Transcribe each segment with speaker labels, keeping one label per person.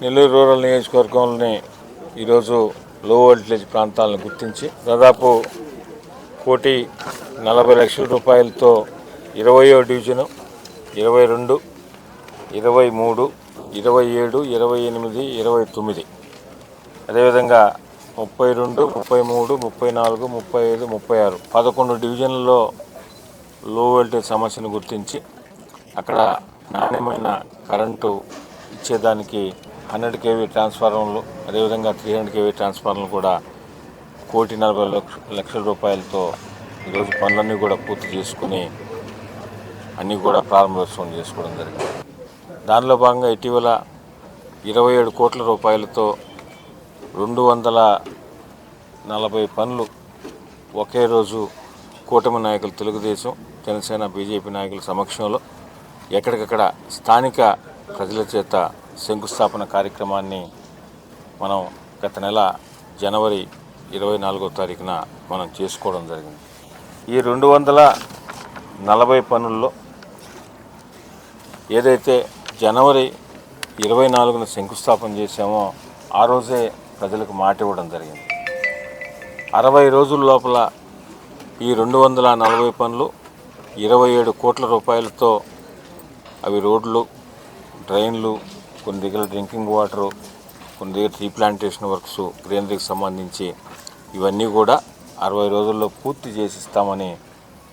Speaker 1: Nellore rural నియోజకవర్గంలోని ఈరోజు లో వోల్టేజ్ ప్రాంతాలను గుర్తించి దాదాపు కోటి నలభై లక్షల రూపాయలతో ఇరవయో డివిజను ఇరవై రెండు ఇరవై మూడు ఇరవై ఏడు ఇరవై ఎనిమిది ఇరవై తొమ్మిది. అదేవిధంగా ముప్పై రెండు ముప్పై మూడు ముప్పై నాలుగు ముప్పై ఐదు ముప్పై ఆరు. పదకొండు డివిజన్లలో లో వోల్టేజ్ సమస్యను గుర్తించి అక్కడ నాణ్యమైన కరెంటు ఇచ్చేదానికి హండ్రెడ్ కేవీ ట్రాన్స్ఫార్మర్లు అదేవిధంగా త్రీ హండ్రెడ్ కేవీ ట్రాన్స్ఫార్మర్లు కూడా కోటి నలభై లక్ష లక్షల రూపాయలతో ఈరోజు పనులన్నీ కూడా పూర్తి చేసుకుని అన్నీ కూడా ప్రారంభోత్సవం చేసుకోవడం జరిగింది. దానిలో భాగంగా ఇటీవల ఇరవై ఏడు కోట్ల రూపాయలతో రెండు వందల నలభై పనులు ఒకే రోజు కూటమి నాయకులు తెలుగుదేశం జనసేన బీజేపీ నాయకుల సమక్షంలో ఎక్కడికక్కడ స్థానిక ప్రజల చేత శంకుస్థాపన కార్యక్రమాన్ని మనం గత నెల జనవరి ఇరవై నాలుగో తారీఖున మనం చేసుకోవడం జరిగింది. ఈ రెండు వందల నలభై పనుల్లో ఏదైతే జనవరి ఇరవై నాలుగున శంకుస్థాపన చేశామో ఆ రోజే ప్రజలకు మాట ఇవ్వడం జరిగింది. అరవై రోజుల లోపల ఈ రెండు వందల నలభై పనులు ఇరవై ఏడు కోట్ల రూపాయలతో అవి రోడ్లు డ్రైన్లు కొన్ని దగ్గర డ్రింకింగ్ వాటరు కొన్ని దగ్గర ట్రీ ప్లాంటేషన్ వర్క్స్ గ్రీనరీకి సంబంధించి ఇవన్నీ కూడా అరవై రోజుల్లో పూర్తి చేసి ఇస్తామని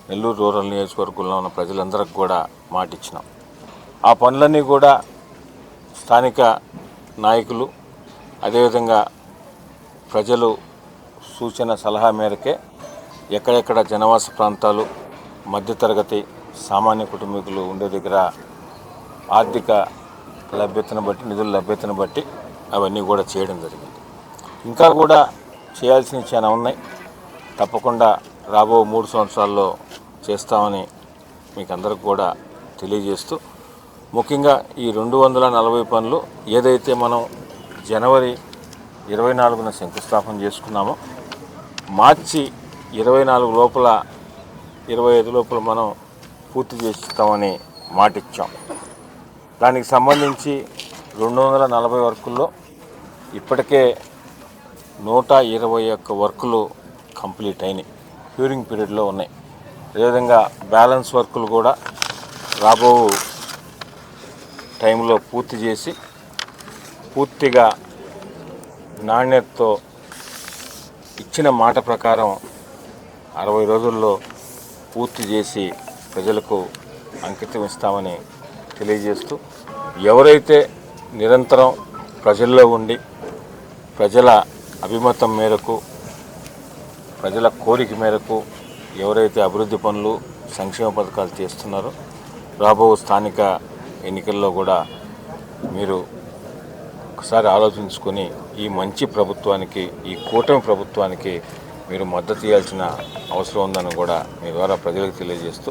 Speaker 1: నెల్లూరు రూరల్ నియోజకవర్గంలో ఉన్న ప్రజలందరికి కూడా మాట ఇచ్చినాం ఆ పనులన్నీ కూడా స్థానిక నాయకులు అదేవిధంగా ప్రజలు సూచన సలహా మేరకే ఎక్కడెక్కడ జనవాస ప్రాంతాలు మధ్యతరగతి సామాన్య కుటుంబీకులు ఉండే దగ్గర ఆర్థిక లభ్యతను బట్టి నిధుల లభ్యతను బట్టి అవన్నీ కూడా చేయడం జరిగింది. ఇంకా కూడా చేయాల్సినవి చాలా ఉన్నాయి. తప్పకుండా రాబో మూడు సంవత్సరాల్లో చేస్తామని మీకు అందరికి కూడా తెలియజేస్తూ ముఖ్యంగా ఈ రెండు వందల నలభై పనులు ఏదైతే మనం జనవరి ఇరవై నాలుగున శంకుస్థాపన చేసుకున్నామో మార్చి ఇరవై నాలుగు లోపల ఇరవై ఐదు లోపల మనం పూర్తి చేస్తామని మాటిచ్చాం. దానికి సంబంధించి రెండు వందల నలభై వర్కుల్లో ఇప్పటికే నూట ఇరవై ఒక్క వర్కులు కంప్లీట్ అయినాయి. క్యూరింగ్ పీరియడ్లో ఉన్నాయి. అదేవిధంగా బ్యాలెన్స్ వర్కులు కూడా రాబో టైంలో పూర్తి చేసి పూర్తిగా నాణ్యతతో ఇచ్చిన మాట ప్రకారం అరవై రోజుల్లో పూర్తి చేసి ప్రజలకు అంకితం ఇస్తామని తెలియజేస్తూ ఎవరైతే నిరంతరం ప్రజల్లో ఉండి ప్రజల అభిమతం మేరకు ప్రజల కోరిక మేరకు ఎవరైతే అభివృద్ధి పనులు సంక్షేమ పథకాలు చేస్తున్నారో రాబో స్థానిక ఎన్నికల్లో కూడా మీరు ఒకసారి ఆలోచించుకొని ఈ మంచి ప్రభుత్వానికి ఈ కూటమి ప్రభుత్వానికి మీరు మద్దతు ఇవ్వాల్సిన అవసరం ఉందని కూడా మీ ద్వారా ప్రజలకు తెలియజేస్తూ